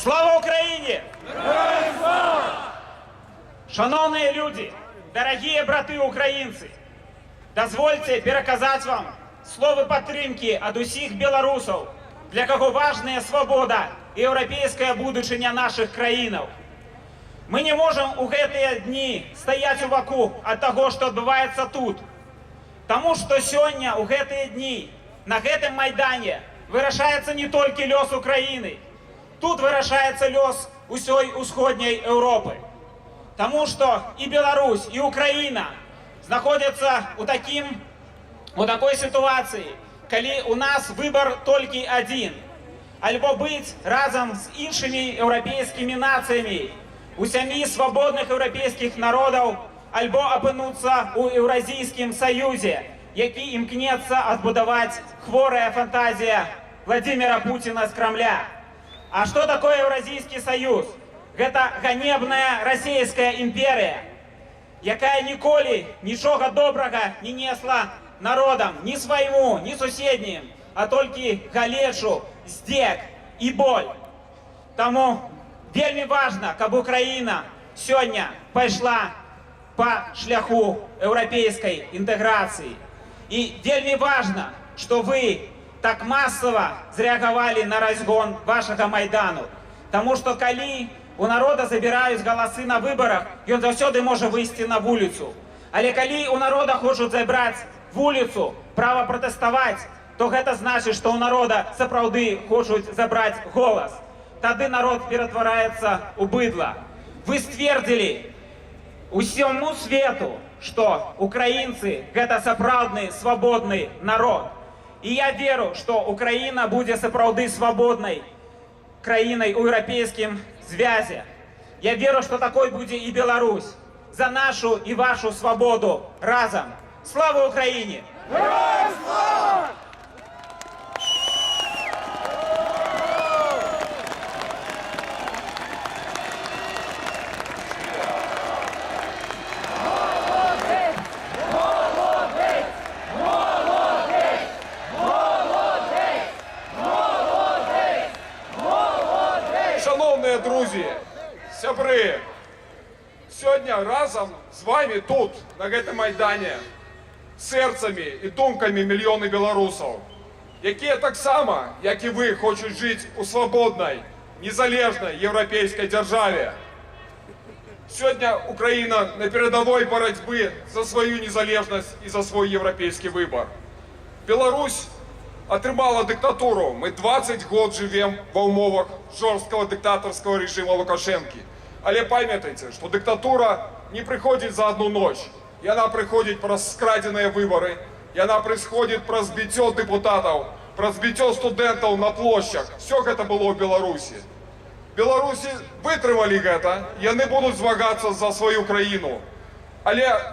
Слава Україні! Шановні люди, дорогі брати українці, дозвольте переказати вам слово підтримки від усіх білорусів, для кого важна свобода і європейське будучення наших країн. Ми не можемо у гэты дні стояти у ваку від того, що відбувається тут. Тому що сьогодні, у гэты дні, на гэтым майдані вирішається не тільки льос України, тут вирішається льос усієї усходньої Європи. Тому що і Білорусь, і Україна знаходяться у, таким, у такій ситуації, коли у нас вибір тільки один. Альбо бути разом з іншими європейськими націями, усіми свободних європейських народів, альбо опинутися у Євразійському Союзі, який імкнеться відбудувати хворая фантазія Владимира Путина з Кремля. А что такое Евразийский союз? Это ганебная Российская імперія, яка ніколи нічого доброго не несла народам, ні своєму, ні сусіднім, а тільки галешу, здек і боль. Тому вельми важно, щоб Україна сьогодні пішла по шляху європейської інтеграції. І вельми важно, що ви так масово зреагували на розгон вашого Майдану. Тому що коли у народу забирають голоси на виборах, він завжди може вийти на вулицю. Але коли у народу хочуть забрати вулицю, право протестувати, то це значить, що у народу справді хочуть забрати голос. Тоді народ перетворяється у бидла. Ви ствердили усьому свету, что украинцы – это сапраўдны свободный народ. И я веру, что Украина будет сапраўды свободной краиной у европейским звязе. Я веру, что такой будет и Беларусь. За нашу и вашу свободу разом. Слава Украине! Шановні друзі, сябри, сьогодні разом з вами тут, на гэтым майдані, серцями і думками мільйони білорусів, які так само, як і ви, хочуть жити у свободній, незалежній європейській державі. Сьогодні Україна на передовій боротьби за свою незалежність і за свій європейський вибір. Беларусь атрымала диктатуру. Мы 20 год живем ва умовах жорсткого диктаторского режима Лукашенки. Але памятайте, что диктатура не приходит за одну ночь. И она приходит праз скраденные выборы, и она происходит праз збиття депутатов, праз збиття студентов на площах. Все это было в Беларуси. Беларусі витримали гэта, яны будуть змагатися за свою країну. Але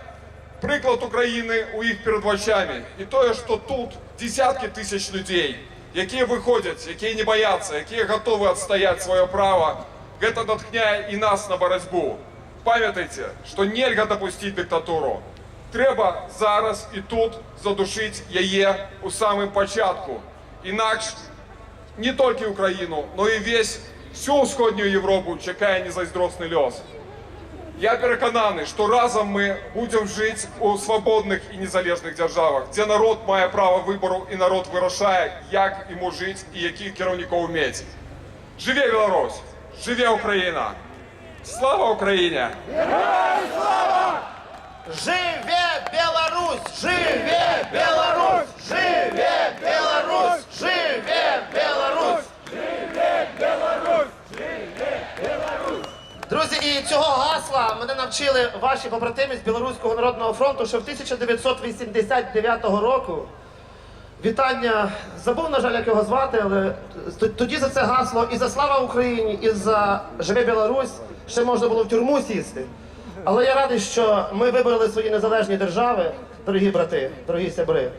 приклад України у їх перед очами. І те, що тут десятки тисяч людей, які виходять, які не бояться, які готові відстояти своє право, це натхняє і нас на боротьбу. Пам'ятайте, що нельзя допустити диктатуру. Треба зараз і тут задушити її у самому початку. Інакше не тільки Україну, но і весь всю Сходню Європу чекає незайздросний льос. Я переконаний, що разом ми будемо жити у свободних і незалежних державах, де народ має право вибору і народ вирішає, як йому жити і яких керівників мати. Живе Білорусь! Живе Україна! Слава Україні! Живе Беларусь! Друзі, і цього гасла мене навчили ваші побратими з Білоруського народного фронту, що в 1989 року вітання забув, на жаль, як його звати, але тоді за це гасло і за слава Україні, і за живе Білорусь ще можна було в тюрму сісти. Але я радий, що ми вибрали свої незалежні держави, дорогі брати, дорогі сябри.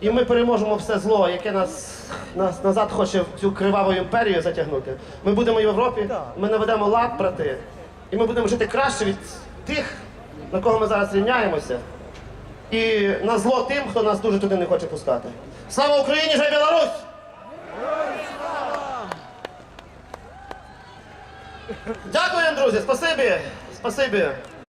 І ми переможемо все зло, яке нас, нас назад хоче в цю криваву імперію затягнути. Ми будемо в Європі, ми наведемо лад, брати, і ми будемо жити краще від тих, на кого ми зараз рівняємося. І на зло тим, хто нас дуже туди не хоче пускати. Слава Україні! Жай Білорусь! Дякуємо, друзі, спасибі. Спасибі.